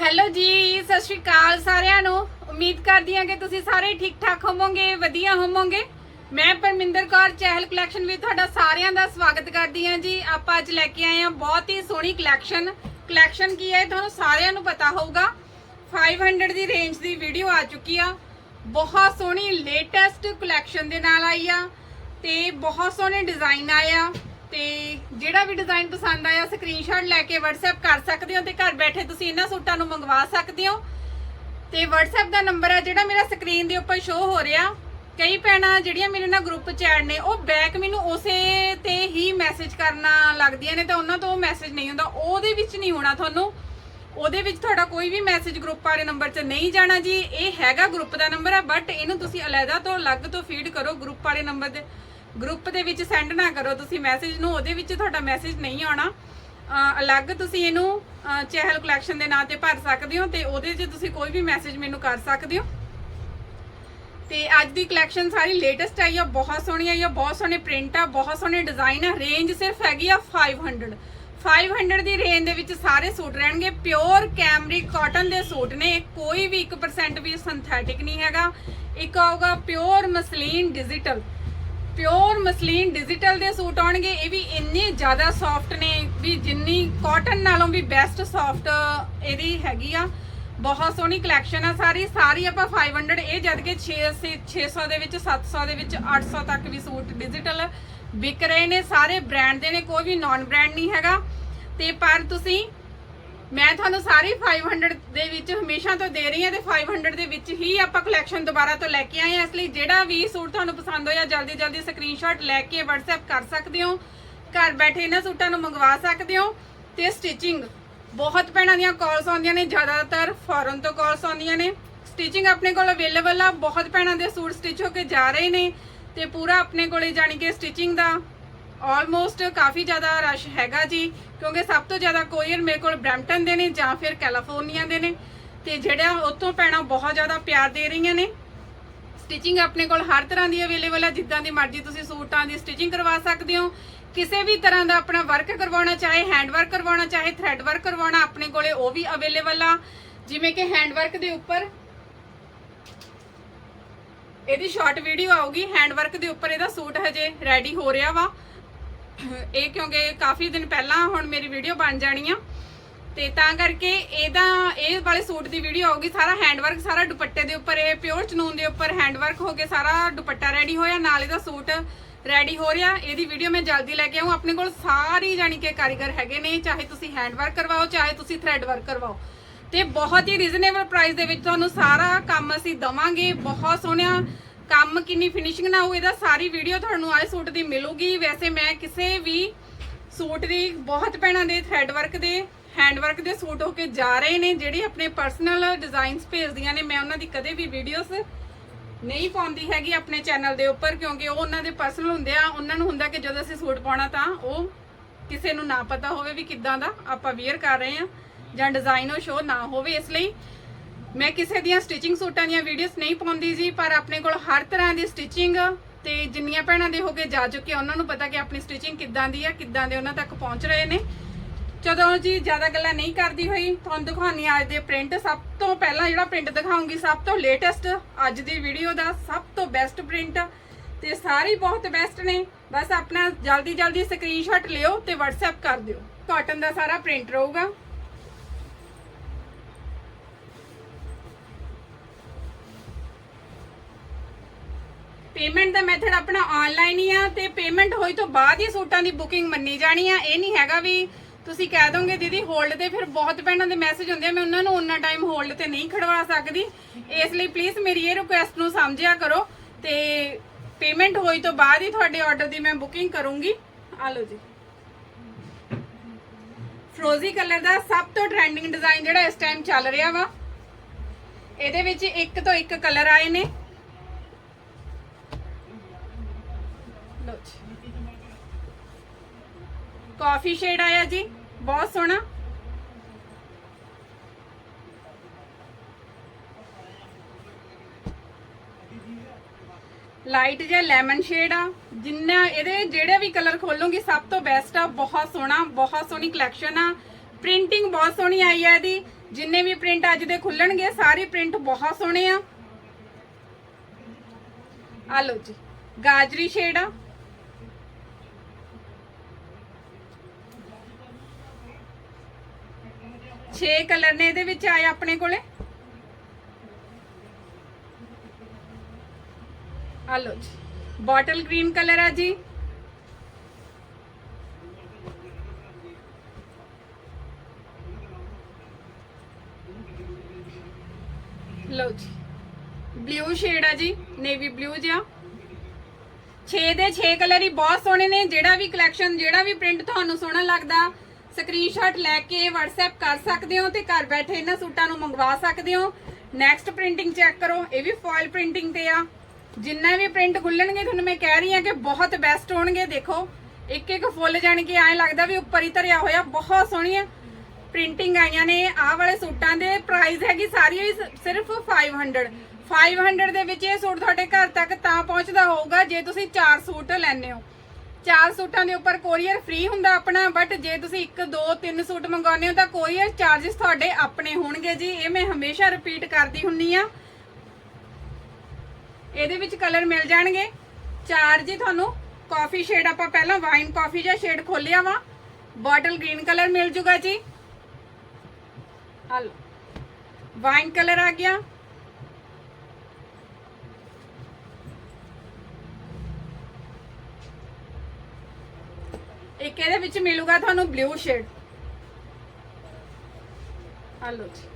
Hello ਜੀ, ਸਤਿ ਸ਼੍ਰੀ ਅਕਾਲ ਸਾਰਿਆਂ ਨੂੰ। ਉਮੀਦ ਕਰਦੀ ਹਾਂ ਕਿ ਤੁਸੀਂ ਸਾਰੇ ਠੀਕ ਠਾਕ ਹੋਵੋਗੇ, ਵਧੀਆ ਹੋਵੋਗੇ। ਮੈਂ ਪਰਮਿੰਦਰ ਕੌਰ, ਚਹਿਲ ਕਲੈਕਸ਼ਨ ਵਿੱਚ ਤੁਹਾਡਾ ਸਾਰਿਆਂ ਦਾ ਸਵਾਗਤ ਕਰਦੀ ਹਾਂ ਜੀ। ਆਪਾਂ ਅੱਜ ਲੈ ਕੇ ਆਏ ਹਾਂ ਬਹੁਤ ਹੀ ਸੋਹਣੀ ਕਲੈਕਸ਼ਨ ਕਲੈਕਸ਼ਨ ਕੀ ਹੈ ਤੁਹਾਨੂੰ ਸਾਰਿਆਂ ਨੂੰ ਪਤਾ ਹੋਊਗਾ। 500 ਦੀ ਰੇਂਜ ਦੀ ਵੀਡੀਓ ਆ ਚੁੱਕੀ ਆ। ਬਹੁਤ ਸੋਹਣੀ ਲੇਟੈਸਟ ਕਲੈਕਸ਼ਨ ਦੇ ਨਾਲ ਆਈ ਆ ਤੇ ਬਹੁਤ ਸੋਹਣੇ ਡਿਜ਼ਾਈਨ ਆਏ ਆ। ਤੇ ਜਿਹੜਾ ਵੀ ਡਿਜ਼ਾਈਨ ਪਸੰਦ ਆਇਆ ਸਕਰੀਨਸ਼ਾਟ ਲੈ ਕੇ WhatsApp ਕਰ ਸਕਦੇ ਹੋ ਤੇ ਘਰ ਬੈਠੇ ਤੁਸੀਂ ਇਹਨਾਂ ਸੂਟਾਂ ਨੂੰ ਮੰਗਵਾ ਸਕਦੇ ਹੋ। ਤੇ WhatsApp ਦਾ ਨੰਬਰ ਹੈ ਜਿਹੜਾ ਮੇਰਾ ਸਕਰੀਨ ਦੇ ਉੱਪਰ ਸ਼ੋ ਹੋ ਰਿਹਾ। ਕਈ ਭੈਣਾਂ ਜਿਹੜੀਆਂ ਮੇਰੇ ਨਾਲ ਗਰੁੱਪ ਚ ਐਡ ਨੇ, ਉਹ ਬੈਕ ਮੈਨੂੰ ਉਸੇ ਤੇ ਹੀ ਮੈਸੇਜ ਕਰਨਾ ਲੱਗਦੀਆਂ ਨੇ ਤਾਂ ਉਹਨਾਂ ਤੋਂ ਮੈਸੇਜ ਨਹੀਂ ਹੁੰਦਾ। ਉਹਦੇ ਵਿੱਚ ਨਹੀਂ ਹੋਣਾ ਤੁਹਾਨੂੰ। ਉਹਦੇ ਵਿੱਚ ਤੁਹਾਡਾ ਕੋਈ ਵੀ ਮੈਸੇਜ ਗਰੁੱਪ ਵਾਲੇ ਨੰਬਰ 'ਚ ਨਹੀਂ ਜਾਣਾ ਜੀ। ਇਹ ਹੈਗਾ ਗਰੁੱਪ ਦਾ ਨੰਬਰ ਆ ਬਟ ਇਹਨੂੰ ਤੁਸੀਂ ਅਲੱਗਾ ਤੋਂ ਅਲੱਗ ਤੋਂ ਫੀਡ ਕਰੋ ਗਰੁੱਪ ਵਾਲੇ ਨੰਬਰ ਦੇ। ਗਰੁੱਪ ਦੇ ਵਿੱਚ ਸੈਂਡ ਨਾ ਕਰੋ, ਤੁਸੀਂ ਮੈਸੇਜ ਨੂੰ, ਉਹਦੇ ਵਿੱਚ ਤੁਹਾਡਾ ਮੈਸੇਜ ਨਹੀਂ ਆਉਣਾ। ਅਲੱਗ ਤੁਸੀਂ ਇਹਨੂੰ ਚਹਿਲ ਕਲੈਕਸ਼ਨ ਦੇ ਨਾਂ ਤੇ ਭਰ ਸਕਦੇ ਹੋ ਤੇ ਉਹਦੇ 'ਚ ਤੁਸੀਂ ਕੋਈ ਵੀ ਮੈਸੇਜ ਮੈਨੂੰ ਕਰ ਸਕਦੇ ਹੋ। ਤੇ ਅੱਜ ਦੀ ਕਲੈਕਸ਼ਨ ਸਾਰੀ ਲੇਟੈਸਟ ਆਈ ਆ, ਬਹੁਤ ਸੋਹਣੀ ਆਈ ਆ, ਬਹੁਤ ਸੋਹਣੇ ਪ੍ਰਿੰਟ ਆ, ਬਹੁਤ ਸੋਹਣੇ ਡਿਜ਼ਾਈਨ ਆ ਰੇਂਜ ਸਿਰਫ ਹੈਗੀ ਆ 500 500 ਦੀ ਰੇਂਜ ਦੇ ਵਿੱਚ ਸਾਰੇ ਸੂਟ ਰਹਿਣਗੇ ਪਿਓਰ ਕੈਮਰਿਕ ਕਾਟਨ ਦੇ ਸੂਟ ਨੇ, ਕੋਈ ਵੀ 1% ਵੀ ਸਿੰਥੈਟਿਕ ਨਹੀਂ ਹੈਗਾ। ਇੱਕ ਆਊਗਾ pure muslin digital pure muslin digital ਦੇ ਸੂਟ ਆਉਣਗੇ। ਇਹ ਵੀ ਇੰਨੇ ਜ਼ਿਆਦਾ ਸੌਫਟ ਨੇ, ਵੀ ਜਿੰਨੀ ਕਾਟਨ ਨਾਲੋਂ ਵੀ ਬੈਸਟ ਸੌਫਟ ਇਹਦੀ ਹੈਗੀ ਆ। ਬਹੁਤ ਸੋਹਣੀ ਕਲੈਕਸ਼ਨ ਆ ਸਾਰੀ। ਸਾਰੀ ਆਪਾਂ 500 ਇਹ ਜਦ ਕਿ 6 600 ਦੇ ਵਿੱਚ 700 ਦੇ ਵਿੱਚ 800 ਤੱਕ ਵੀ ਸੂਟ ਡਿਜੀਟਲ ਵਿਕ ਰਹੇ ਨੇ। ਸਾਰੇ ਬ੍ਰਾਂਡ ਦੇ ਨੇ, ਕੋਈ ਵੀ ਨਾਨ ਬ੍ਰਾਂਡ ਨਹੀਂ ਹੈਗਾ। ਤੇ ਪਰ ਤੁਸੀਂ ਮੈਂ ਤੁਹਾਨੂੰ ਸਾਰੀ 500 ਦੇ ਵਿੱਚ ਹਮੇਸ਼ਾ ਤੋਂ ਦੇ ਰਹੀ ਹਾਂ ਤੇ 500 ਦੇ ਵਿੱਚ ਹੀ ਆਪਾਂ ਕਲੈਕਸ਼ਨ ਦੁਬਾਰਾ ਤੋਂ ਲੈ ਕੇ ਆਏ ਹਾਂ। ਇਸ ਲਈ ਜਿਹੜਾ ਵੀ ਸੂਟ ਤੁਹਾਨੂੰ ਪਸੰਦ ਹੋਇਆ, ਜਲਦੀ ਜਲਦੀ ਸਕਰੀਨਸ਼ਾਟ ਲੈ ਕੇ WhatsApp ਕਰ ਸਕਦੇ ਹੋ। ਘਰ ਬੈਠੇ ਇਹਨਾਂ ਸੂਟਾਂ ਨੂੰ ਮੰਗਵਾ ਸਕਦੇ ਹੋ। ਤੇ ਸਟਿਚਿੰਗ ਬਹੁਤ ਭੈਣਾਂ ਦੀਆਂ ਕਾਲਸ ਆਉਂਦੀਆਂ ਨੇ, ਜ਼ਿਆਦਾਤਰ ਫੋਰਨ ਤੋਂ ਕਾਲਸ ਆਉਂਦੀਆਂ ਨੇ। ਸਟਿਚਿੰਗ ਆਪਣੇ ਕੋਲ ਅਵੇਲੇਬਲ ਆ, ਬਹੁਤ ਭੈਣਾਂ ਦੇ ਸੂਟ ਸਟਿਚ ਹੋ ਕੇ ਜਾ ਰਹੇ ਨੇ। ਤੇ ਪੂਰਾ ਆਪਣੇ ਕੋਲੇ ਜਾਣੀ ਕਿ ਸਟਿਚਿੰਗ ਦਾ ਆਲਮੋਸਟ ਕਾਫੀ ਜ਼ਿਆਦਾ ਰਸ਼ ਹੈਗਾ ਜੀ, ਕਿਉਂਕਿ ਸਭ ਤੋਂ ਜ਼ਿਆਦਾ ਕੋਰੀਅਰ ਮੇਰੇ ਕੋਲ ਬ੍ਰੈਂਪਟਨ ਦੇ ਨੇ ਜਾਂ ਫਿਰ ਕੈਲੀਫੋਰਨੀਆ ਦੇ ਨੇ। ਤੇ ਜਿਹੜਾ ਉੱਥੋਂ ਪੈਣਾ ਬਹੁਤ ਜ਼ਿਆਦਾ ਪਿਆਰ ਦੇ ਰਹੀਆਂ ਨੇ। ਸਟਿਚਿੰਗ ਆਪਣੇ ਕੋਲ ਹਰ ਤਰ੍ਹਾਂ ਦੀ ਅਵੇਲੇਬਲ ਹੈ ਜਿੱਦਾਂ ਦੀ ਮਰਜ਼ੀ ਤੁਸੀਂ ਸੂਟਾਂ ਦੀ ਸਟਿਚਿੰਗ ਕਰਵਾ ਸਕਦੇ ਹੋ। ਕਿਸੇ ਵੀ ਤਰ੍ਹਾਂ ਦਾ ਆਪਣਾ ਵਰਕ ਕਰਵਾਉਣਾ ਚਾਹੇ ਹੈਂਡ ਵਰਕ ਕਰਵਾਉਣਾ, ਚਾਹੇ ਥ੍ਰੈਡ ਵਰਕ ਕਰਵਾਉਣਾ, ਆਪਣੇ ਕੋਲੇ ਉਹ ਵੀ ਅਵੇਲੇਬਲ ਆ। ਜਿਵੇਂ ਕਿ ਹੈਂਡ ਵਰਕ ਦੇ ਉੱਪਰ ਇਹਦੀ ਸ਼ਾਰਟ ਵੀਡੀਓ ਆਊਗੀ ਹੈਂਡ ਵਰਕ ਦੇ ਉੱਪਰ ਇਹਦਾ ਸੂਟ ਹਜੇ ਰੈਡੀ ਹੋ ਰਿਹਾ ਵਾ। ਇਹ ਕਿਉਂਕਿ ਕਾਫੀ ਦਿਨ ਪਹਿਲਾਂ ਹੁਣ ਮੇਰੀ ਵੀਡੀਓ ਬਣ ਜਾਣੀ ਆ। ਤੇ ਤਾਂ ਕਰਕੇ ਇਹਦਾ, ਇਹ ਵਾਲੇ ਸੂਟ ਦੀ ਵੀਡੀਓ ਆਊਗੀ, ਸਾਰਾ ਹੈਂਡਵਰਕ ਸਾਰਾ ਦੁਪੱਟੇ ਦੇ ਉੱਪਰ, ਇਹ ਪਿਓਰ ਚਨੂਨ ਦੇ ਉੱਪਰ ਹੈਂਡਵਰਕ ਹੋ ਕੇ ਸਾਰਾ ਦੁਪੱਟਾ ਰੈਡੀ ਹੋਇਆ, ਨਾਲ ਇਹਦਾ ਸੂਟ ਰੈਡੀ ਹੋ ਰਿਹਾ। ਇਹਦੀ ਵੀਡੀਓ ਮੈਂ ਜਲਦੀ ਲੈ ਕੇ ਆਉਂ ਆਪਣੇ ਕੋਲ ਸਾਰੀ ਜਾਣੀ ਕਿ ਕਾਰੀਗਰ ਹੈਗੇ ਨੇ, ਚਾਹੇ ਤੁਸੀਂ ਹੈਂਡਵਰਕ ਕਰਵਾਓ, ਚਾਹੇ ਤੁਸੀਂ ਥ੍ਰੈਡ ਵਰਕ ਕਰਵਾਓ। ਤੇ ਬਹੁਤ ਹੀ ਰੀਜ਼ਨੇਬਲ ਪ੍ਰਾਈਸ ਦੇ ਵਿੱਚ ਤੁਹਾਨੂੰ ਸਾਰਾ ਕੰਮ ਅਸੀਂ ਦਵਾਂਗੇ। ਬਹੁਤ ਸੋਹਣਿਆ ਕੰਮ ਕਿੰਨੀ ਫਿਨਿਸ਼ਿੰਗ ਨਾ ਹੋਊ, ਇਹਦਾ ਸਾਰੀ ਵੀਡੀਓ ਤੁਹਾਨੂੰ ਆਏ ਸੂਟ ਦੀ ਮਿਲੂਗੀ। ਵੈਸੇ ਮੈਂ ਕਿਸੇ ਵੀ ਸੂਟ ਦੀ, ਬਹੁਤ ਭੈਣਾਂ ਦੇ ਥ੍ਰੈਡ ਵਰਕ ਦੇ ਹੈਂਡ ਵਰਕ ਦੇ ਸੂਟ ਹੋ ਕੇ ਜਾ ਰਹੇ ਨੇ, ਜਿਹੜੇ ਆਪਣੇ ਪਰਸਨਲ ਡਿਜ਼ਾਈਨਸ ਭੇਜਦੀਆਂ ਨੇ, ਮੈਂ ਉਹਨਾਂ ਦੀ ਕਦੇ ਵੀ ਵੀਡੀਓਜ਼ ਨਹੀਂ ਪਾਉਂਦੀ ਹੈਗੀ ਆਪਣੇ ਚੈਨਲ ਦੇ ਉੱਪਰ, ਕਿਉਂਕਿ ਉਹ ਉਹਨਾਂ ਦੇ ਪਰਸਨਲ ਹੁੰਦੇ ਆ। ਉਹਨਾਂ ਨੂੰ ਹੁੰਦਾ ਕਿ ਜਦੋਂ ਅਸੀਂ ਸੂਟ ਪਾਉਣਾ ਤਾਂ ਉਹ ਕਿਸੇ ਨੂੰ ਨਾ ਪਤਾ ਹੋਵੇ ਵੀ ਕਿੱਦਾਂ ਦਾ ਆਪਾਂ ਵੇਅਰ ਕਰ ਰਹੇ ਆ ਜਾਂ ਡਿਜ਼ਾਈਨ ਉਹ ਸ਼ੋ ਨਾ ਹੋਵੇ ਇਸ ਲਈ। ਮੈਂ ਕਿਸੇ ਦੀਆਂ ਸਟਿਚਿੰਗ ਸੂਟਾਂ ਦੀਆਂ ਵੀਡੀਓਜ਼ ਨਹੀਂ ਪਾਉਂਦੀ ਜੀ, ਪਰ ਆਪਣੇ ਕੋਲ ਹਰ ਤਰ੍ਹਾਂ ਦੀ ਸਟਿਚਿੰਗ ਤੇ ਜਿੰਨੀਆਂ ਭੈਣਾਂ ਦੇ ਹੋ ਕੇ ਜਾ ਚੁੱਕੇ ਉਹਨਾਂ ਨੂੰ ਪਤਾ ਕਿ ਆਪਣੀ ਸਟਿਚਿੰਗ ਕਿੱਦਾਂ ਦੀ ਆ, ਕਿੱਦਾਂ ਦੇ ਉਹਨਾਂ ਤੱਕ ਪਹੁੰਚ ਰਹੇ ਨੇ। ਜਦੋਂ ਜੀ ਜ਼ਿਆਦਾ ਗੱਲਾਂ ਨਹੀਂ ਕਰਦੀ ਹੋਈ, ਤੁਹਾਨੂੰ ਦਿਖਾਉਣੀ ਆ ਅੱਜ ਦੇ ਪ੍ਰਿੰਟ ਸਭ ਤੋਂ ਪਹਿਲਾਂ ਜਿਹੜਾ ਪ੍ਰਿੰਟ ਦਿਖਾਉਂਗੀ, ਸਭ ਤੋਂ ਲੇਟੈਸਟ ਅੱਜ ਦੀ ਵੀਡੀਓ ਦਾ ਸਭ ਤੋਂ ਬੈਸਟ ਪ੍ਰਿੰਟ ਤੇ ਸਾਰੇ ਬਹੁਤ ਬੈਸਟ ਨੇ। ਬਸ ਆਪਣਾ ਜਲਦੀ ਜਲਦੀ ਸਕਰੀਨਸ਼ਾਟ ਲਿਓ ਤੇ WhatsApp ਕਰ ਦਿਓ। ਕਾਟਨ ਦਾ ਸਾਰਾ ਪ੍ਰਿੰਟ ਰਹੂਗਾ। ਪੇਮੈਂਟ ਦਾ ਮੈਥਡ ਆਪਣਾ ਆਨਲਾਈਨ ਹੀ ਆ ਤੇ ਪੇਮੈਂਟ ਹੋਈ ਤੋਂ ਬਾਅਦ ਹੀ ਸੂਟਾਂ ਦੀ ਬੁਕਿੰਗ ਮੰਨੀ ਜਾਣੀ ਆ। ਇਹ ਨਹੀਂ ਹੈਗਾ ਵੀ ਤੁਸੀਂ ਕਹਿ ਦੋਗੇ, ਦੀਦੀ ਹੋਲਡ ਤੇ ਫਿਰ ਬਹੁਤ ਭੈਣਾਂ ਦੇ ਮੈਸੇਜ ਹੁੰਦੇ ਆ, ਮੈਂ ਉਹਨਾਂ ਨੂੰ ਉਹਨਾਂ ਟਾਈਮ ਹੋਲਡ ਤੇ ਨਹੀਂ ਖੜਵਾ ਸਕਦੀ। ਇਸ ਲਈ ਪਲੀਜ਼ ਮੇਰੀ ਇਹ ਰਿਕੁਐਸਟ ਨੂੰ ਸਮਝਿਆ ਕਰੋ ਤੇ ਪੇਮੈਂਟ ਹੋਈ ਤੋਂ ਬਾਅਦ ਹੀ ਤੁਹਾਡੇ ਆਰਡਰ ਦੀ ਮੈਂ ਬੁਕਿੰਗ ਕਰੂੰਗੀ। ਆ ਲਓ ਜੀ। ਫਰੋਜ਼ੀ ਕਲਰ ਦਾ ਸਭ ਤੋਂ ਟ੍ਰੈਂਡਿੰਗ ਡਿਜ਼ਾਈਨ ਜਿਹੜਾ ਇਸ ਟਾਈਮ ਚੱਲ ਰਿਹਾ ਵਾ, ਇਹਦੇ ਵਿੱਚ ਇੱਕ ਤੋਂ ਇੱਕ ਕਲਰ ਆਏ ਨੇ। ਕਾਫੀ ਸ਼ੇਡ ਆਇਆ ਜੀ, ਬਹੁਤ ਸੋਹਣਾ। ਲਾਈਟ ਜਿਹਾ ਲੈਮਨ ਸ਼ੇਡ ਆ, ਜਿੰਨਾ ਇਹਦੇ ਜਿਹੜੇ ਵੀ ਕਲਰ ਖੋਲੋਗੇ, ਸਭ ਤੋਂ ਬੈਸਟ ਆ, ਬਹੁਤ ਸੋਹਣਾ, ਬਹੁਤ ਸੋਹਣੀ ਕਲੈਕਸ਼ਨ ਆ। ਪ੍ਰਿੰਟਿੰਗ ਬਹੁਤ ਸੋਹਣੀ ਆਈ ਆ ਇਹਦੀ, ਜਿੰਨੇ ਵੀ ਪ੍ਰਿੰਟ ਅੱਜ ਦੇ ਖੁੱਲਣਗੇ, ਸਾਰੇ ਪ੍ਰਿੰਟ ਬਹੁਤ ਸੋਹਣੇ ਆ। ਆ ਲਓ ਜੀ, ਗਾਜਰੀ ਸ਼ੇਡ ਆ। ਛੇ ਕਲਰ ਨੇ ਇਹਦੇ ਵਿੱਚ ਆਏ ਆਪਣੇ ਕੋਲੇ। ਆ ਲਓ ਜੀ। ਬੋਟਲ ਗ੍ਰੀਨ ਕਲਰ ਆ ਜੀ। ਲਓ ਜੀ। ਬਲੂ ਸ਼ੇਡ ਆ ਜੀ, ਨੇਵੀ ਬਲੂ ਜਿਹਾ। 6 ਦੇ 6 ਕਲਰ ਹੀ ਬਹੁਤ ਸੋਹਣੇ ਨੇ। ਜਿਹੜਾ ਵੀ ਕਲੈਕਸ਼ਨ ਜਿਹੜਾ ਵੀ ਪ੍ਰਿੰਟ ਤੁਹਾਨੂੰ ਸੋਹਣਾ ਲੱਗਦਾ ਸਕਰੀਨਸ਼ਾਟ ਲੈ ਕੇ WhatsApp ਕਰ ਸਕਦੇ ਹੋ ਤੇ ਘਰ ਬੈਠੇ ਇਹਨਾਂ ਸੂਟਾਂ ਨੂੰ ਮੰਗਵਾ ਸਕਦੇ ਹੋ। ਨੈਕਸਟ ਪ੍ਰਿੰਟਿੰਗ ਚੈੱਕ ਕਰੋ, ਇਹ ਵੀ ਫੋਇਲ ਪ੍ਰਿੰਟਿੰਗ ਤੇ ਆ। ਜਿੰਨਾ ਵੀ ਪ੍ਰਿੰਟ ਖੁੱਲਣਗੇ, ਤੁਹਾਨੂੰ ਮੈਂ ਕਹਿ ਰਹੀ ਹਾਂ ਕਿ ਬਹੁਤ ਬੈਸਟ ਹੋਣਗੇ, ਦੇਖੋ। ਇੱਕ ਇੱਕ ਫੁੱਲ ਜਾਣ ਕੇ ਐਂ ਲੱਗਦਾ ਵੀ ਉੱਪਰ ਹੀ ਧਰਿਆ ਹੋਇਆ, ਬਹੁਤ ਸੋਹਣੀਆਂ ਪ੍ਰਿੰਟਿੰਗ ਆਈਆਂ ਨੇ ਆਹ ਵਾਲੇ ਸੂਟਾਂ ਦੇ ਪ੍ਰਾਈਸ ਹੈਗੀ ਸਾਰੀ ਹੀ ਸ- ਸਿਰਫ 500 500 ਦੇ ਵਿੱਚ ਇਹ ਸੂਟ ਤੁਹਾਡੇ ਘਰ ਤੱਕ ਤਾਂ ਪਹੁੰਚਦਾ ਹੋਊਗਾ, ਜੇ ਤੁਸੀਂ 4 ਸੂਟ ਲੈਣੇ ਹੋ। ਚਾਰ ਸੂਟਾਂ ਦੇ ਉੱਪਰ ਕੋਰੀਅਰ ਫ੍ਰੀ ਹੁੰਦਾ ਆਪਣਾ ਬਟ ਜੇ ਤੁਸੀਂ 1 2 3 ਸੂਟ ਮੰਗਾਉਂਦੇ ਹੋ ਤਾਂ ਕੋਰੀਅਰ ਚਾਰजेस ਤੁਹਾਡੇ ਆਪਣੇ ਹੋਣਗੇ ਜੀ। ਇਹ ਮੈਂ ਹਮੇਸ਼ਾ ਰਿਪੀਟ ਕਰਦੀ ਹੁੰਨੀ ਆ। ਇਹਦੇ ਵਿੱਚ ਕਲਰ ਮਿਲ ਜਾਣਗੇ। ਚਾਰ ਜੀ ਤੁਹਾਨੂੰ ਕਾਫੀ ਸ਼ੇਡ ਆਪਾਂ ਪਹਿਲਾਂ ਵਾਈਨ ਕਾਫੀ ਜਿਹਾ ਸ਼ੇਡ ਖੋਲਿਆ ਵਾ। ਬੋਟਲ ਗ੍ਰੀਨ ਕਲਰ ਮਿਲ ਜੂਗਾ ਜੀ। ਹਲੋ ਵਾਈਨ ਕਲਰ ਆ ਗਿਆ। ਇੱਕ ਇਹਦੇ ਵਿੱਚ ਮਿਲੂਗਾ ਤੁਹਾਨੂੰ ਬਲੂ ਸ਼ੇਡ ਹਲੋ ਜੀ।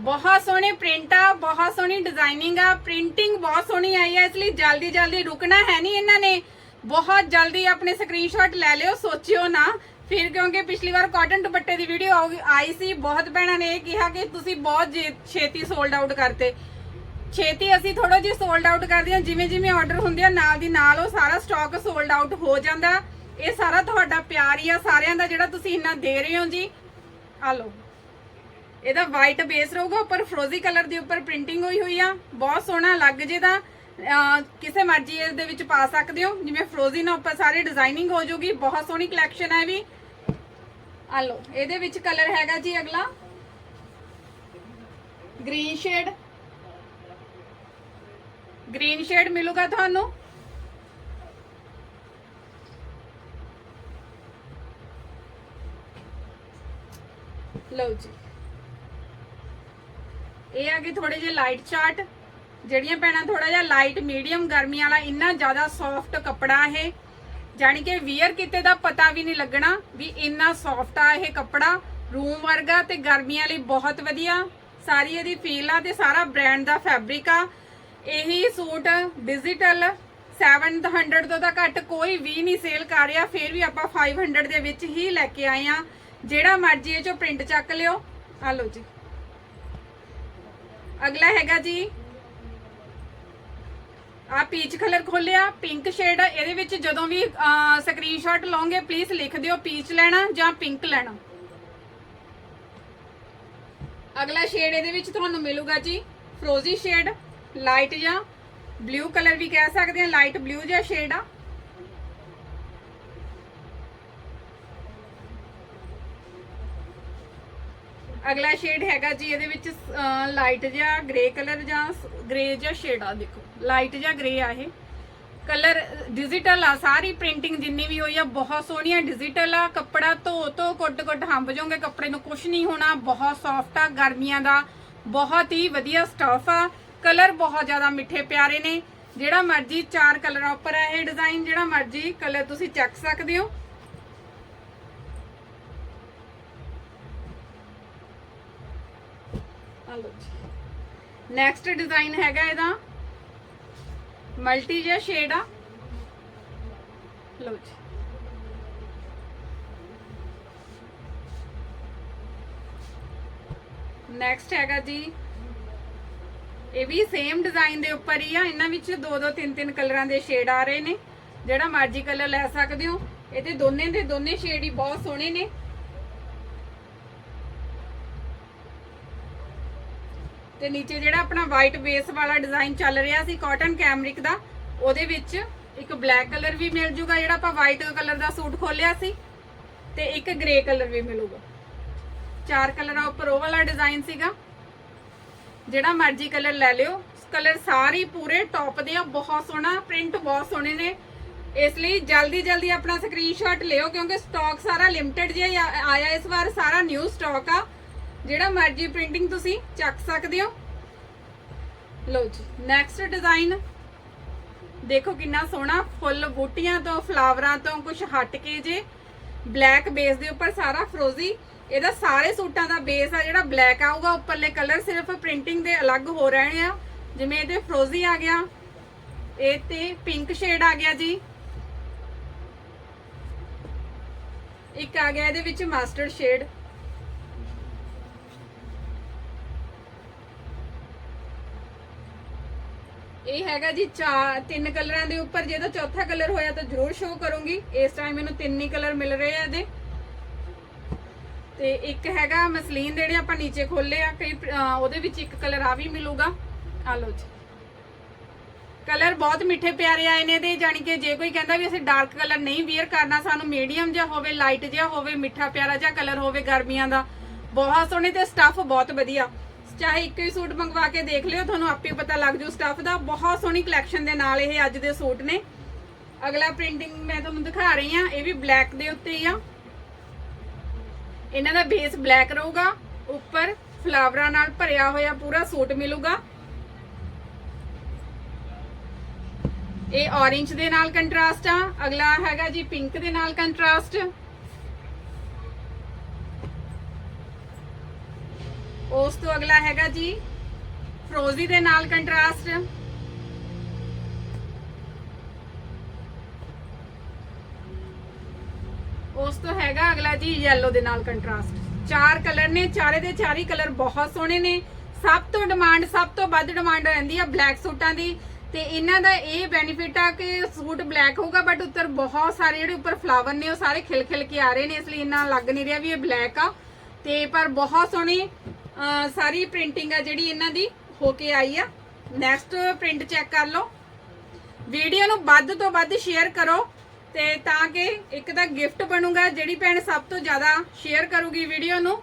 ਬਹੁਤ ਸੋਹਣੇ ਪ੍ਰਿੰਟ ਆ, ਬਹੁਤ ਸੋਹਣੀ ਡਿਜ਼ਾਈਨਿੰਗ ਆ। ਪ੍ਰਿੰਟਿੰਗ ਬਹੁਤ ਸੋਹਣੀ ਆਈ ਹੈ ਇਸ ਲਈ ਜਲਦੀ ਜਲਦੀ ਰੁਕਣਾ ਹੈ ਨਹੀਂ ਇਹਨਾਂ ਨੇ। ਬਹੁਤ ਜਲਦੀ ਆਪਣੇ ਸਕਰੀਨਸ਼ਾਟ ਲੈ ਲਿਓ, ਸੋਚਿਓ ਨਾ। ਫਿਰ ਕਿਉਂਕਿ ਪਿਛਲੀ ਵਾਰ ਕਾਟਨ ਦੁਪੱਟੇ ਦੀ ਵੀਡੀਓ ਆਈ ਸੀ, ਬਹੁਤ ਭੈਣਾਂ ਨੇ ਇਹ ਕਿਹਾ ਕਿ ਤੁਸੀਂ ਬਹੁਤ ਛੇਤੀ ਸੋਲਡ ਆਊਟ ਕਰਤੇ। ਛੇਤੀ ਅਸੀਂ ਥੋੜਾ ਜਿਹਾ ਸੋਲਡ ਆਊਟ ਕਰਦੇ ਹਾਂ। ਜਿਵੇਂ ਜਿਵੇਂ ਆਰਡਰ ਹੁੰਦੇ ਆ, ਨਾਲ ਦੀ ਨਾਲ ਉਹ ਸਾਰਾ ਸਟਾਕ ਸੋਲਡ ਆਊਟ ਹੋ ਜਾਂਦਾ। ਇਹ ਸਾਰਾ ਤੁਹਾਡਾ ਪਿਆਰ ਹੀ ਆ। ਸਾਰਿਆਂ ਦਾ ਜਿਹੜਾ ਤੁਸੀਂ ਇੰਨਾ ਦੇ ਰਹੇ ਹੋ ਜੀ। ਆ ਲਓ। ਇਹਦਾ ਵਾਈਟ ਬੇਸ ਰਹੂਗਾ, ਉੱਪਰ ਫਰੋਜ਼ੀ ਕਲਰ ਦੇ ਉੱਪਰ ਪ੍ਰਿੰਟਿੰਗ ਹੋਈ ਹੋਈ ਆ। ਬਹੁਤ ਸੋਹਣਾ ਲੱਗ ਜਿਹਦਾ ਕਿਸੇ ਮਰਜ਼ੀ ਇਸ ਦੇ ਵਿੱਚ ਪਾ ਸਕਦੇ ਹੋ। ਜਿਵੇਂ ਫਰੋਜ਼ੀ ਨਾਲ ਉੱਪਰ ਸਾਰੇ ਡਿਜ਼ਾਈਨਿੰਗ ਹੋ ਜਾਊਗੀ ਬਹੁਤ ਸੋਹਣੀ ਕਲੈਕਸ਼ਨ ਹੈ ਵੀ। ਆ ਲਓ। ਇਹਦੇ ਵਿੱਚ ਕਲਰ ਹੈਗਾ ਜੀ ਅਗਲਾ। ਗ੍ਰੀਨ ਸ਼ੇਡ ਗ੍ਰੀਨ ਸ਼ੇਡ ਮਿਲੂਗਾ ਤੁਹਾਨੂੰ? ਲਓ ਜੀ। ਇਹ ਆ ਗਈ ਥੋੜੇ ਜਿਹੇ ਲਾਈਟ ਚਾਰਟ ਜਿਹੜੀਆਂ ਪੈਣਾ ਥੋੜਾ ਜਿਹਾ ਲਾਈਟ ਮੀਡੀਅਮ ਗਰਮੀ ਵਾਲਾ ਇੰਨਾ ਜ਼ਿਆਦਾ ਸੌਫਟ ਕੱਪੜਾ ਇਹ। ਜਾਨੀ ਕਿ ਵੀਅਰ ਕਿਤੇ ਦਾ ਪਤਾ ਵੀ ਨਹੀਂ ਲੱਗਣਾ ਵੀ ਇੰਨਾ ਸੌਫਟ ਆ ਇਹ ਕੱਪੜਾ। ਰੂਮ ਵਰਗਾ ਤੇ ਗਰਮੀਆਂ ਲਈ ਬਹੁਤ ਵਧੀਆ। ਸਾਰੀ ਇਹਦੀ ਫੀਲ ਆ ਤੇ ਸਾਰਾ ਬ੍ਰਾਂਡ ਦਾ ਫੈਬਰਿਕ ਆ। ਇਹੀ ਸੂਟ ਡਿਜੀਟਲ 700 ਤੋਂ ਤਾਂ ਘੱਟ ਕੋਈ ਵੀ ਨਹੀਂ ਸੇਲ ਕਰ ਰਿਹਾ। ਫਿਰ ਵੀ ਆਪਾਂ 500 ਦੇ ਵਿੱਚ ਹੀ ਲੈ ਕੇ ਆਏ ਆ ਜਿਹੜਾ ਮਰਜ਼ੀ ਇਹ ਚੋਂ ਪ੍ਰਿੰਟ ਚੱਕ ਲਿਓ। ਆ ਲਓ ਜੀ। ਅਗਲਾ ਹੈਗਾ ਜੀ। ਆ ਪੀਚ ਕਲਰ ਖੋਲਿਆ। ਪਿੰਕ ਸ਼ੇਡ ਇਹਦੇ ਵਿੱਚ ਜਦੋਂ ਵੀ ਸਕਰੀਨਸ਼ਾਟ ਲਓਗੇ ਪਲੀਜ਼ ਲਿਖ ਦਿਓ ਪੀਚ ਲੈਣਾ ਜਾਂ ਪਿੰਕ ਲੈਣਾ। ਅਗਲਾ ਸ਼ੇਡ ਇਹਦੇ ਵਿੱਚ ਤੁਹਾਨੂੰ ਮਿਲੂਗਾ ਜੀ। ਫਰੋਜ਼ੀ ਸ਼ੇਡ ਲਾਈਟ ਜਾਂ ਬਲੂ ਕਲਰ ਵੀ ਕਹਿ ਸਕਦੇ ਆ, ਲਾਈਟ ਬਲੂ ਜਿਹਾ ਸ਼ੇਡ ਆ। ਅਗਲਾ ਸ਼ੇਡ ਹੈਗਾ ਜੀ, ਇਹਦੇ ਵਿੱਚ ਲਾਈਟ ਜਿਹਾ ਗ੍ਰੇ ਕਲਰ ਜਾਂ ਗ੍ਰੇ ਜਿਹਾ ਸ਼ੇਡ ਆ, ਦੇਖੋ। ਲਾਈਟ ਜਿਹਾ ਗ੍ਰੇ ਆ ਇਹ। ਕਲਰ, ਡਿਜੀਟਲ ਆ, ਸਾਰੀ ਪ੍ਰਿੰਟਿੰਗ ਜਿੰਨੀ ਵੀ ਹੋਈ ਆ, ਬਹੁਤ ਸੋਹਣੀਆਂ ਡਿਜੀਟਲ ਆ, ਕੱਪੜਾ ਧੋ ਧੋ, ਕੁੱਟ ਕੁੱਟ ਹੰਬ ਜਾਓਗੇ, ਕੱਪੜੇ ਨੂੰ ਕੁਝ ਨਹੀਂ ਹੋਣਾ, ਬਹੁਤ ਸੌਫਟ ਆ, ਗਰਮੀਆਂ ਦਾ, ਬਹੁਤ ਹੀ ਵਧੀਆ ਸਟਫ ਆ। ਕਲਰ ਬਹੁਤ ਜ਼ਿਆਦਾ ਮਿੱਠੇ ਪਿਆਰੇ ਨੇ। ਜਿਹੜਾ ਮਰਜ਼ੀ ਚਾਰ ਕਲਰਾਂ ਉੱਪਰ ਹੈ ਇਹ ਡਿਜ਼ਾਈਨ, ਜਿਹੜਾ ਮਰਜ਼ੀ ਕਲਰ ਤੁਸੀਂ ਚੱਕ ਸਕਦੇ ਹੋ। ਨੈਕਸਟ ਡਿਜ਼ਾਈਨ ਹੈਗਾ ਇਹਦਾ। ਮਲਟੀ ਜਿਹਾ ਸ਼ੇਡ ਆ। ਲਓ ਜੀ। ਨੈਕਸਟ ਹੈਗਾ ਜੀ ਇਹ ਵੀ ਸੇਮ ਡਿਜ਼ਾਈਨ ਦੇ ਉੱਪਰ ਹੀ ਆ। ਇਹਨਾਂ ਵਿੱਚ ਦੋ ਦੋ ਤਿੰਨ ਤਿੰਨ ਕਲਰਾਂ ਦੇ ਸ਼ੇਡ ਆ ਰਹੇ ਨੇ। ਜਿਹੜਾ ਮਰਜ਼ੀ ਕਲਰ ਲੈ ਸਕਦੇ ਹੋ। ਇਹਦੇ ਦੋਨੇ ਦੇ ਦੋਨੇ ਸ਼ੇਡ ਹੀ ਬਹੁਤ ਸੋਹਣੇ ਨੇ। ਤੇ ਨੀਚੇ ਜਿਹੜਾ ਆਪਣਾ ਵਾਈਟ ਬੇਸ ਵਾਲਾ ਡਿਜ਼ਾਈਨ ਚੱਲ ਰਿਹਾ ਸੀ ਕਾਟਨ ਕੈਮਰਿਕ ਦਾ, ਉਹਦੇ ਵਿੱਚ ਇੱਕ ਬਲੈਕ ਕਲਰ ਵੀ ਮਿਲ ਜੂਗਾ। ਜਿਹੜਾ ਆਪਾਂ ਵਾਈਟ ਕਲਰ ਦਾ ਸੂਟ ਖੋਲਿਆ ਸੀ, ਤੇ ਇੱਕ ਗ੍ਰੇ ਕਲਰ ਵੀ ਮਿਲੂਗਾ। ਚਾਰ ਕਲਰਾਂ ਉੱਪਰ, ਉਹ ਵਾਲਾ ਡਿਜ਼ਾਈਨ ਸੀਗਾ। ਜਿਹੜਾ ਮਰਜ਼ੀ ਕਲਰ ਲੈ ਲਿਓ। ਕਲਰ ਸਾਰੇ ਪੂਰੇ ਟੌਪ ਦੇ ਆ, ਬਹੁਤ ਸੋਹਣਾ ਪ੍ਰਿੰਟ ਬਹੁਤ ਸੋਹਣੇ ਨੇ। ਇਸ ਲਈ ਜਲਦੀ ਜਲਦੀ ਆਪਣਾ ਸਕਰੀਨਸ਼ਾਟ ਲਿਓ, ਕਿਉਂਕਿ ਸਟਾਕ ਸਾਰਾ ਲਿਮਟਿਡ ਜਿਹਾ ਆਇਆ ਇਸ ਵਾਰ, ਸਾਰਾ ਨਿਊ ਸਟਾਕ ਆ। ਜਿਹੜਾ ਮਰਜ਼ੀ ਪ੍ਰਿੰਟਿੰਗ ਤੁਸੀਂ ਚੱਕ ਸਕਦੇ ਹੋ। ਲਓ ਜੀ ਨੈਕਸਟ ਡਿਜ਼ਾਈਨ ਦੇਖੋ ਕਿੰਨਾ ਸੋਹਣਾ, ਫੁੱਲ ਬੂਟੀਆਂ ਤੋਂ ਫਲਾਵਰਾਂ ਤੋਂ ਕੁਝ ਹਟ ਕੇ ਜੇ। ਬਲੈਕ ਬੇਸ ਦੇ ਉੱਪਰ ਸਾਰਾ ਫਰੋਜ਼ੀ ਇਹਦਾ ਸਾਰੇ ਸੂਟਾਂ ਦਾ ਬੇਸ ਆ, ਜਿਹੜਾ ਬਲੈਕ ਆਊਗਾ ਉੱਪਰਲੇ ਕਲਰ ਸਿਰਫ ਪ੍ਰਿੰਟਿੰਗ ਦੇ ਅਲੱਗ ਹੋ ਰਹੇ ਆ। ਜਿਵੇਂ ਇਹਦੇ ਫਰੋਜ਼ੀ ਆ ਗਿਆ, ਇਹ ਤੇ ਪਿੰਕ ਸ਼ੇਡ ਆ ਗਿਆ ਜੀ। ਇੱਕ ਆ ਗਿਆ ਇਹਦੇ ਵਿੱਚ ਮਾਸਟਰਡ ਸ਼ੇਡ ਇਹ ਹੈਗਾ ਜੀ ਚਾਰ, ਤਿੰਨ ਕਲਰਾਂ ਦੇ ਉੱਪਰ, ਜੇ ਇਹਦਾ ਚੌਥਾ ਕਲਰ ਹੋਇਆ ਤਾਂ ਜ਼ਰੂਰ ਸ਼ੋਅ ਕਰੂੰਗੀ। ਇਸ ਟਾਈਮ ਮੈਨੂੰ ਤਿੰਨ ਹੀ ਕਲਰ ਮਿਲ ਰਹੇ ਆ ਇਹਦੇ। ਤੇ ਇੱਕ ਹੈਗਾ ਮਸਲੀਨ ਦੇ ਜਿਹੜੇ ਆਪਾਂ ਨੀਚੇ ਖੋਲੇ ਆ, ਕਈ ਉਹਦੇ ਵਿੱਚ ਇੱਕ ਕਲਰ ਆ ਵੀ ਮਿਲੂਗਾ। ਆ ਲਓ ਜੀ। ਕਲਰ ਬਹੁਤ ਮਿੱਠੇ ਪਿਆਰੇ ਆਏ ਨੇ ਦੇ ਜਾਨੀ ਕਿ ਜੇ ਕੋਈ ਕਹਿੰਦਾ ਵੀ ਅਸੀਂ ਡਾਰਕ ਕਲਰ ਨਹੀਂ ਵੇਅਰ ਕਰਨਾ, ਸਾਨੂੰ ਮੀਡੀਅਮ ਜਿਹਾ ਹੋਵੇ ਲਾਈਟ ਜਿਹਾ ਹੋਵੇ, ਮਿੱਠਾ ਪਿਆਰਾ ਜਿਹਾ ਕਲਰ ਹੋਵੇ ਗਰਮੀਆਂ ਦਾ। ਬਹੁਤ ਸੋਹਣੇ ਤੇ ਸਟੱਫ ਬਹੁਤ ਵਧੀਆ। ਚਾਹੇ ਇੱਕ ਹੀ ਸੂਟ ਮੰਗਵਾ ਕੇ ਦੇਖ ਲਿਓ, ਤੁਹਾਨੂੰ ਆਪੇ ਪਤਾ ਲੱਗ ਜੂ ਸਟੱਫ ਦਾ। ਬਹੁਤ ਸੋਹਣੀ ਕਲੈਕਸ਼ਨ ਦੇ ਨਾਲ ਇਹ ਅੱਜ ਦੇ ਸੂਟ ਨੇ। ਅਗਲਾ ਪ੍ਰਿੰਟਿੰਗ ਮੈਂ ਤੁਹਾਨੂੰ ਦਿਖਾ ਰਹੀ ਆ ਇਹ ਵੀ ਬਲੈਕ ਦੇ ਉੱਤੇ ਹੀ ਆ। ਇਹਨਾਂ ਦਾ ਬੇਸ ਬਲੈਕ ਰਹੂਗਾ, ਉੱਪਰ ਫਲਾਵਰਾਂ ਨਾਲ ਭਰਿਆ ਹੋਇਆ ਪੂਰਾ ਸੂਟ ਮਿਲੂਗਾ। ਇਹ orange ਦੇ ਨਾਲ ਕੰਟਰਾਸਟ ਆ, ਅਗਲਾ ਹੈਗਾ ਜੀ ਪਿੰਕ ਦੇ ਨਾਲ ਕੰਟਰਾਸਟ ਉਸ ਤੋਂ ਅਗਲਾ ਹੈਗਾ ਜੀ ਫਰੋਜ਼ੀ ਦੇ ਨਾਲ ਕੰਟਰਾਸਟ ਉਸ ਤੋਂ ਹੈਗਾ ਅਗਲਾ ਜੀ yellow ਦੇ ਨਾਲ ਕੰਟਰਾਸਟ ਚਾਰ ਕਲਰ ਨੇ, ਚਾਰੇ ਦੇ ਚਾਰੇ ਕਲਰ ਬਹੁਤ ਸੋਹਣੇ ਨੇ। ਸਭ ਤੋਂ ਡਿਮਾਂਡ ਸਭ ਤੋਂ ਵੱਧ ਡਿਮਾਂਡ ਰਹਿੰਦੀ ਆ ਬਲੈਕ ਸੂਟਾਂ ਦੀ। ਤੇ ਇਹਨਾਂ ਦਾ ਇਹ ਬੈਨੀਫਿਟ ਆ ਕਿ ਸੂਟ ਬਲੈਕ ਹੋਊਗਾ ਬਟ ਉੱਤਰ ਬਹੁਤ ਸਾਰੇ ਜਿਹੜੇ ਉੱਪਰ ਫਲਾਵਰ ਨੇ, ਉਹ ਸਾਰੇ ਖਿਲ ਖਿਲ ਕੇ ਆ ਰਹੇ ਨੇ, ਇਸ ਲਈ ਇੰਨਾ ਲੱਗ ਨਹੀਂ ਰਿਹਾ ਵੀ ਇਹ ਬਲੈਕ ਆ। ਤੇ ਪਰ ਬਹੁਤ ਸੋਹਣੀ ਸਾਰੀ ਪ੍ਰਿੰਟਿੰਗ ਆ ਜਿਹੜੀ ਇਹਨਾਂ ਦੀ ਹੋ ਕੇ ਆਈ ਆ। ਨੈਕਸਟ ਪ੍ਰਿੰਟ ਚੈੱਕ ਕਰ ਲਓ। ਵੀਡੀਓ ਨੂੰ ਵੱਧ ਤੋਂ ਵੱਧ ਸ਼ੇਅਰ ਕਰੋ। ਤੇ ਤਾਂ ਕਿ ਇੱਕ ਤਾਂ ਗਿਫਟ ਬਣੂਗਾ, ਜਿਹੜੀ ਭੈਣ ਸਭ ਤੋਂ ਜ਼ਿਆਦਾ ਸ਼ੇਅਰ ਕਰੂਗੀ ਵੀਡੀਓ ਨੂੰ।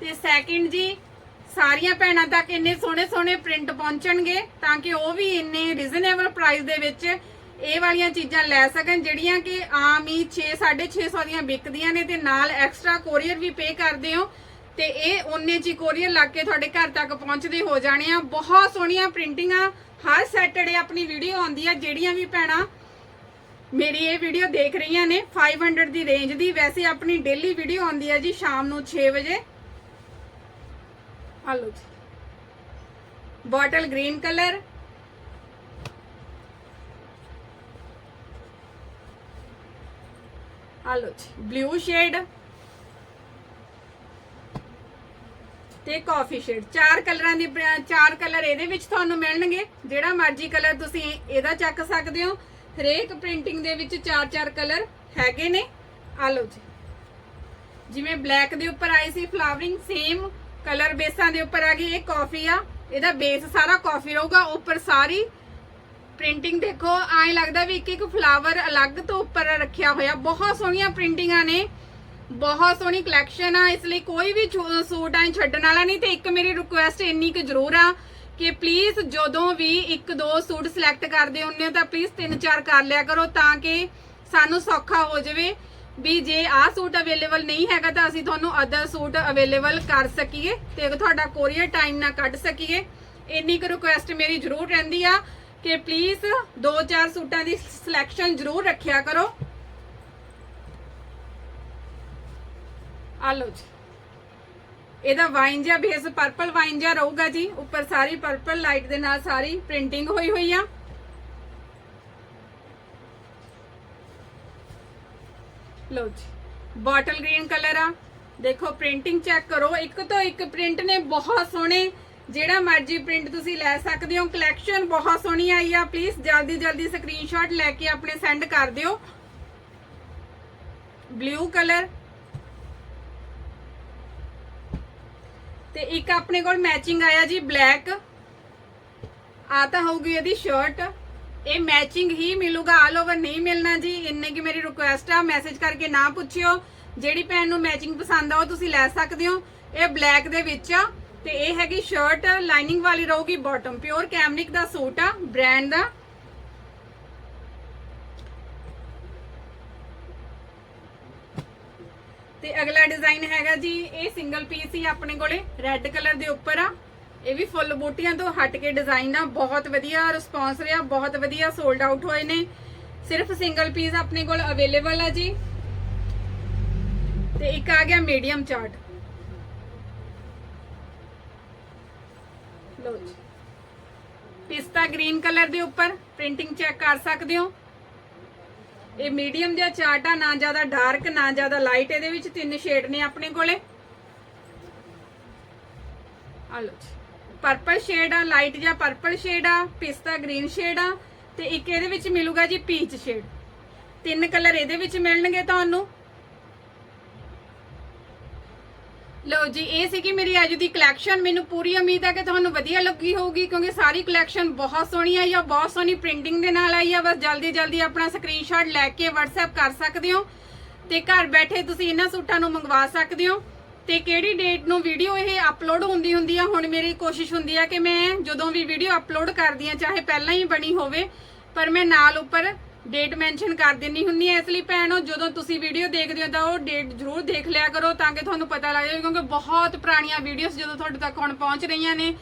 ਤੇ ਸੈਕਿੰਡ ਜੀ, ਸਾਰੀਆਂ ਭੈਣਾਂ ਤੱਕ ਇੰਨੇ ਸੋਹਣੇ ਸੋਹਣੇ ਪ੍ਰਿੰਟ ਪਹੁੰਚਣਗੇ, ਤਾਂ ਕਿ ਉਹ ਵੀ ਇੰਨੇ ਰੀਜ਼ਨੇਬਲ ਪ੍ਰਾਈਸ ਦੇ ਵਿੱਚ ਇਹ ਵਾਲੀਆਂ ਚੀਜ਼ਾਂ ਲੈ ਸਕਣ, ਜਿਹੜੀਆਂ ਕਿ ਆਮ ਹੀ 6 650 ਦੀਆਂ ਵਿਕਦੀਆਂ ਨੇ ਤੇ ਨਾਲ ਐਕਸਟਰਾ ਕੋਰੀਅਰ ਵੀ ਪੇ ਕਰਦੇ ਹੋ। ਤੇ ਇਹ ਉਹਨੇ ਚ ਕੋਰੀਅਰ ਲੱਗ ਕੇ ਤੁਹਾਡੇ ਘਰ ਤੱਕ ਪਹੁੰਚਦੇ ਹੋ ਜਾਣੇ ਆ। ਬਹੁਤ ਸੋਹਣੀਆਂ ਪ੍ਰਿੰਟਿੰਗਾਂ ਹਰ ਸੈਟਰਡੇ ਆਪਣੀ ਵੀਡੀਓ ਆਉਂਦੀ ਆ, ਜਿਹੜੀਆਂ ਵੀ ਭੈਣਾਂ ਮੇਰੀ ਇਹ ਵੀਡੀਓ ਦੇਖ ਰਹੀਆਂ ਨੇ 500 ਦੀ ਰੇਂਜ ਦੀ। ਵੈਸੇ ਆਪਣੀ ਡੇਲੀ ਵੀਡੀਓ ਆਉਂਦੀ ਹੈ ਜੀ ਸ਼ਾਮ ਨੂੰ 6 ਵਜੇ। ਆ ਲਓ ਜੀ। ਬੋਟਲ ਗ੍ਰੀਨ ਕਲਰ ਆ ਲਓ ਜੀ। ਬਲੂ ਸ਼ੇਡ ਤੇ ਕਾਫੀ ਸ਼ੇਡ ਚਾਰ ਕਲਰਾਂ ਦੀ, ਚਾਰ ਕਲਰ ਇਹਦੇ ਵਿੱਚ ਤੁਹਾਨੂੰ ਮਿਲਣਗੇ। ਜਿਹੜਾ ਮਰਜ਼ੀ ਕਲਰ ਤੁਸੀਂ ਇਹਦਾ ਚੱਕ ਸਕਦੇ ਹੋ। ਹਰੇਕ ਪ੍ਰਿੰਟਿੰਗ ਦੇ ਵਿੱਚ ਚਾਰ ਚਾਰ ਕਲਰ ਹੈਗੇ ਨੇ। ਆ ਲਓ ਜੀ। ਜਿਵੇਂ ਬਲੈਕ ਦੇ ਉੱਪਰ ਆਈ ਸੀ ਫਲਾਵਰਿੰਗ ਸੇਮ ਕਲਰ ਬੇਸਾਂ ਦੇ ਉੱਪਰ ਆ ਗਈ ਇਹ ਕਾਫੀ ਆ। ਇਹਦਾ ਬੇਸ ਸਾਰਾ ਕਾਫੀ ਰਹੂਗਾ। ਉੱਪਰ ਸਾਰੀ ਪ੍ਰਿੰਟਿੰਗ ਦੇਖੋ ਐਂ ਲੱਗਦਾ ਵੀ ਇੱਕ ਇੱਕ ਫਲਾਵਰ ਅਲੱਗ ਤੋਂ ਉੱਪਰ ਰੱਖਿਆ ਹੋਇਆ। ਬਹੁਤ ਸੋਹਣੀਆਂ ਪ੍ਰਿੰਟਿੰਗਾਂ ਨੇ। ਬਹੁਤ ਸੋਹਣੀ ਕਲੈਕਸ਼ਨ ਆ। ਇਸ ਲਈ ਕੋਈ ਵੀ ਸੂਟ ਐਂ ਛੱਡਣ ਵਾਲਾ ਨਹੀਂ ਤੇ ਇੱਕ ਮੇਰੀ ਰਿਕੁਐਸਟ ਇੰਨੀ ਕੁ ਜ਼ਰੂਰ ਆ ਕਿ ਪਲੀਜ਼ ਜਦੋਂ ਵੀ ਇੱਕ ਦੋ ਸੂਟ ਸਿਲੈਕਟ ਕਰਦੇ ਹੁੰਦੇ ਹੋ ਤਾਂ ਪਲੀਜ਼ ਤਿੰਨ ਚਾਰ ਕਰ ਲਿਆ ਕਰੋ ਤਾਂ ਕਿ ਸਾਨੂੰ ਸੌਖਾ ਹੋ ਜਾਵੇ। ਵੀ ਜੇ ਆਹ ਸੂਟ ਅਵੇਲੇਬਲ ਨਹੀਂ ਹੈਗਾ ਤਾਂ ਅਸੀਂ ਤੁਹਾਨੂੰ ਅਦਰ ਸੂਟ ਅਵੇਲੇਬਲ ਕਰ ਸਕੀਏ ਤੇ ਤੁਹਾਡਾ ਕੋਰੀਅਰ ਟਾਈਮ ਨਾ ਕੱਢ ਸਕੀਏ। ਇੰਨੀ ਕੁ ਰਿਕੁਐਸਟ ਮੇਰੀ ਜ਼ਰੂਰ ਰਹਿੰਦੀ ਆ ਕਿ ਪਲੀਜ਼ ਦੋ ਚਾਰ ਸੂਟਾਂ ਦੀ ਸਿਲੈਕਸ਼ਨ ਜ਼ਰੂਰ ਰੱਖਿਆ ਕਰੋ। ਆ ਲਓ ਜੀ। ਇਹਦਾ ਵਾਈਨ ਜਿਹਾ ਬੇਸ ਪਰਪਲ ਵਾਈਨ ਜਿਹਾ ਰਹੂਗਾ ਜੀ। ਉੱਪਰ ਸਾਰੀ ਪਰਪਲ ਲਾਈਟ ਦੇ ਨਾਲ ਸਾਰੀ ਪ੍ਰਿੰਟਿੰਗ ਹੋਈ ਹੋਈ ਆ। ਲਓ ਜੀ ਬੋਟਲ ਗ੍ਰੀਨ ਕਲਰ ਆ। ਦੇਖੋ ਪ੍ਰਿੰਟਿੰਗ ਚੈੱਕ ਕਰੋ। ਇੱਕ ਤੋਂ ਇੱਕ ਪ੍ਰਿੰਟ ਨੇ ਬਹੁਤ ਸੋਹਣੇ। ਜਿਹੜਾ ਮਰਜ਼ੀ ਪ੍ਰਿੰਟ ਤੁਸੀਂ ਲੈ ਸਕਦੇ ਹੋ। ਕਲੈਕਸ਼ਨ ਬਹੁਤ ਸੋਹਣੀ ਆਈ ਆ। ਪਲੀਜ਼ ਜਲਦੀ ਜਲਦੀ ਸਕਰੀਨਸ਼ਾਟ ਲੈ ਕੇ ਆਪਣੇ ਸੈਂਡ ਕਰ ਦਿਓ। ਬਲੂ ਕਲਰ ਤੇ ਇੱਕ ਆਪਣੇ ਕੋਲ ਮੈਚਿੰਗ ਆਇਆ ਜੀ ਬਲੈਕ ਆ ਤਾਂ ਹੋਊਗੀ ਇਹਦੀ ਸ਼ਰਟ ਇਹ ਮੈਚਿੰਗ ਹੀ ਮਿਲੂਗਾ ਆਲ ਓਵਰ ਨਹੀਂ ਮਿਲਣਾ ਜੀ। ਇੰਨੇ ਕੀ ਮੇਰੀ ਰਿਕੁਐਸਟ ਆ ਮੈਸੇਜ ਕਰਕੇ ਨਾ ਪੁੱਛਿਓ। ਜਿਹੜੀ ਭੈਣ ਨੂੰ ਮੈਚਿੰਗ ਪਸੰਦ ਆ, ਉਹ ਤੁਸੀਂ ਲੈ ਸਕਦੇ ਹੋ। ਇਹ ਬਲੈਕ ਦੇ ਵਿੱਚ ਆ, ਤੇ ਇਹ ਹੈਗੀ ਸ਼ਰਟ ਲਾਈਨਿੰਗ ਵਾਲੀ ਰਹੂਗੀ ਬਾਟਮ ਪਿਓਰ ਕੈਮਨਿਕ ਦਾ ਸੂਟ ਆ ਬ੍ਰਾਂਡ ਦਾ। ਤੇ ਅਗਲਾ ਡਿਜ਼ਾਈਨ ਹੈਗਾ ਜੀ, ਇਹ ਸਿੰਗਲ ਪੀਸ ਹੀ ਆਪਣੇ ਕੋਲੇ ਰੈੱਡ ਕਲਰ ਦੇ ਉੱਪਰ ਆ। ਇਹ ਵੀ ਫੁੱਲ ਬੂਟੀਆਂ ਤੋਂ ਹਟ ਕੇ ਡਿਜ਼ਾਈਨ ਆ, ਬਹੁਤ ਵਧੀਆ ਰਿਸਪੌਂਸ ਰਿਹਾ, ਬਹੁਤ ਵਧੀਆ ਸੋਲਡ ਆਊਟ ਹੋਏ ਨੇ। ਸਿਰਫ ਸਿੰਗਲ ਪੀਸ ਆਪਣੇ ਕੋਲ ਅਵੇਲੇਬਲ ਆ ਜੀ। ਤੇ ਇੱਕ ਆ ਗਿਆ ਮੀਡੀਅਮ ਚਾਰਟ ਲਓ ਜੀ। ਪਿਸਤਾ ਗ੍ਰੀਨ ਕਲਰ ਦੇ ਉੱਪਰ ਪ੍ਰਿੰਟਿੰਗ ਚੈੱਕ ਕਰ ਸਕਦੇ ਹੋ। ਇਹ ਮੀਡੀਅਮ ਜਿਹਾ ਚਾਰਟ ਆ ਨਾ ਜ਼ਿਆਦਾ ਡਾਰਕ, ਨਾ ਜ਼ਿਆਦਾ ਲਾਈਟ, ਇਹਦੇ ਵਿੱਚ ਤਿੰਨ ਸ਼ੇਡ ਨੇ ਆਪਣੇ ਕੋਲੇ। ਆ ਲਓ ਪਰਪਲ ਸ਼ੇਡ ਆ ਲਾਈਟ ਜਿਹਾ ਪਰਪਲ ਸ਼ੇਡ ਆ, ਪਿਸਤਾ ਗ੍ਰੀਨ ਸ਼ੇਡ ਆ, ਤੇ ਇੱਕ ਇਹਦੇ ਵਿੱਚ ਮਿਲੂਗਾ ਜੀ ਪੀਚ ਸ਼ੇਡ ਤਿੰਨ ਕਲਰ ਇਹਦੇ ਵਿੱਚ ਮਿਲਣਗੇ ਤੁਹਾਨੂੰ। ਲਓ ਜੀ, ਇਹ ਸੀ ਕਿ ਮੇਰੀ ਅੱਜ ਦੀ ਕਲੈਕਸ਼ਨ ਮੈਨੂੰ ਪੂਰੀ ਉਮੀਦ ਹੈ ਕਿ ਤੁਹਾਨੂੰ ਵਧੀਆ ਲੱਗੀ ਹੋਊਗੀ, ਕਿਉਂਕਿ ਸਾਰੀ ਕਲੈਕਸ਼ਨ ਬਹੁਤ ਸੋਹਣੀ ਆਈ ਆ, ਬਹੁਤ ਸੋਹਣੀ ਪ੍ਰਿੰਟਿੰਗ ਦੇ ਨਾਲ ਆਈ ਆ। ਬਸ ਜਲਦੀ ਜਲਦੀ ਆਪਣਾ ਸਕਰੀਨਸ਼ਾਟ ਲੈ ਕੇ WhatsApp ਕਰ ਸਕਦੇ ਹੋ। ਤੇ ਘਰ ਬੈਠੇ ਤੁਸੀਂ ਇਹਨਾਂ ਸੂਟਾਂ ਨੂੰ ਮੰਗਵਾ ਸਕਦੇ ਹੋ। ਤੇ ਕਿਹੜੀ ਡੇਟ ਨੂੰ ਵੀਡੀਓ ਇਹ ਅਪਲੋਡ ਹੁੰਦੀ ਹੁੰਦੀ ਆ, ਹੁਣ ਮੇਰੀ ਕੋਸ਼ਿਸ਼ ਹੁੰਦੀ ਆ ਕਿ ਮੈਂ ਜਦੋਂ ਵੀ ਵੀਡੀਓ ਅਪਲੋਡ ਕਰਦੀ ਆ, ਚਾਹੇ ਪਹਿਲਾਂ ਹੀ ਬਣੀ ਹੋਵੇ, ਪਰ ਮੈਂ ਨਾਲ ਉੱਪਰ ਡੇਟ ਮੈਂਸ਼ਨ ਕਰ ਦਿੰਨੀ ਹੁੰਨੀ ਐ ਇਸ ਲਈ ਭੈਣੋ, ਜਦੋਂ ਤੁਸੀਂ ਵੀਡੀਓ ਦੇਖਦੇ ਹੋ ਤਾਂ ਉਹ ਡੇਟ ਜ਼ਰੂਰ ਦੇਖ ਲਿਆ ਕਰੋ ਤਾਂ ਕਿ ਤੁਹਾਨੂੰ ਪਤਾ ਲੱਗ ਜਾਵੇ, ਕਿਉਂਕਿ ਬਹੁਤ ਪੁਰਾਣੀਆਂ ਵੀਡੀਓਜ਼ ਜਦੋਂ ਤੁਹਾਡੇ ਤੱਕ ਹੁਣ ਪਹੁੰਚ ਰਹੀਆਂ ਨੇ,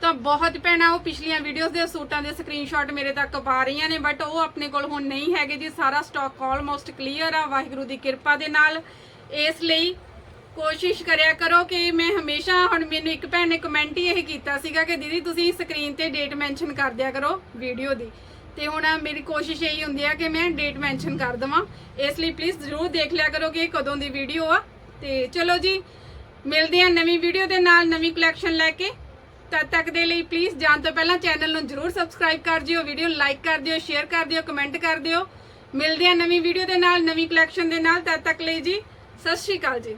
ਤਾਂ ਬਹੁਤ ਭੈਣਾਂ ਉਹ ਪਿਛਲੀਆਂ ਵੀਡੀਓਜ਼ ਦੇ ਸੂਟਾਂ ਦੇ ਸਕਰੀਨਸ਼ਾਟ ਮੇਰੇ ਤੱਕ ਪਾ ਰਹੀਆਂ ਨੇ ਬਟ ਉਹ ਆਪਣੇ ਕੋਲ ਹੁਣ ਨਹੀਂ ਹੈਗੇ ਜੀ। ਸਾਰਾ ਸਟਾਕ ਆਲਮੋਸਟ ਕਲੀਅਰ ਆ, ਵਾਹਿਗੁਰੂ ਦੀ ਕਿਰਪਾ ਦੇ ਨਾਲ। ਇਸ ਲਈ ਕੋਸ਼ਿਸ਼ ਕਰਿਆ ਕਰੋ ਕਿ ਮੈਂ ਹਮੇਸ਼ਾ ਹੁਣ ਮੈਨੂੰ ਇੱਕ ਭੈਣ ਨੇ ਕਮੈਂਟ ਹੀ ਇਹ ਕੀਤਾ ਸੀਗਾ ਕਿ ਦੀਦੀ, ਤੁਸੀਂ ਸਕਰੀਨ ਤੇ ਡੇਟ ਮੈਂਸ਼ਨ ਕਰ ਦਿਆ ਕਰੋ ਵੀਡੀਓ ਦੀ। ਤੇ ਹੁਣ ਮੇਰੀ ਕੋਸ਼ਿਸ਼ ਇਹੀ ਹੁੰਦੀ ਆ ਕਿ ਮੈਂ ਡੇਟ ਮੈਂਸ਼ਨ ਕਰ ਦਵਾਂ। ਇਸ ਲਈ ਪਲੀਜ਼ ਜ਼ਰੂਰ ਦੇਖ ਲਿਆ ਕਰੋ ਕਿ ਇਹ ਕਦੋਂ ਦੀ ਵੀਡੀਓ ਆ। ਤੇ ਚਲੋ ਜੀ, ਮਿਲਦੇ ਆ ਨਵੀਂ ਵੀਡੀਓ ਦੇ ਨਾਲ ਨਵੀਂ ਕਲੈਕਸ਼ਨ ਲੈ ਕੇ। ਤਦ ਤੱਕ ਦੇ ਲਈ ਪਲੀਜ਼ ਜਾਣ ਤੋਂ ਪਹਿਲਾਂ ਚੈਨਲ ਨੂੰ ਜ਼ਰੂਰ ਸਬਸਕ੍ਰਾਈਬ ਕਰ ਦਿਓ ਵੀਡੀਓ ਨੂੰ ਲਾਈਕ ਕਰ ਦਿਓ ਸ਼ੇਅਰ ਕਰ ਦਿਓ ਕਮੈਂਟ ਕਰ ਦਿਓ। ਮਿਲਦੇ ਆ ਨਵੀਂ ਵੀਡੀਓ ਦੇ ਨਾਲ, ਨਵੀਂ ਕਲੈਕਸ਼ਨ ਦੇ ਨਾਲ। ਤਦ ਤੱਕ ਲਈ ਜੀ, ਸਤਿ ਸ਼੍ਰੀ ਅਕਾਲ ਜੀ।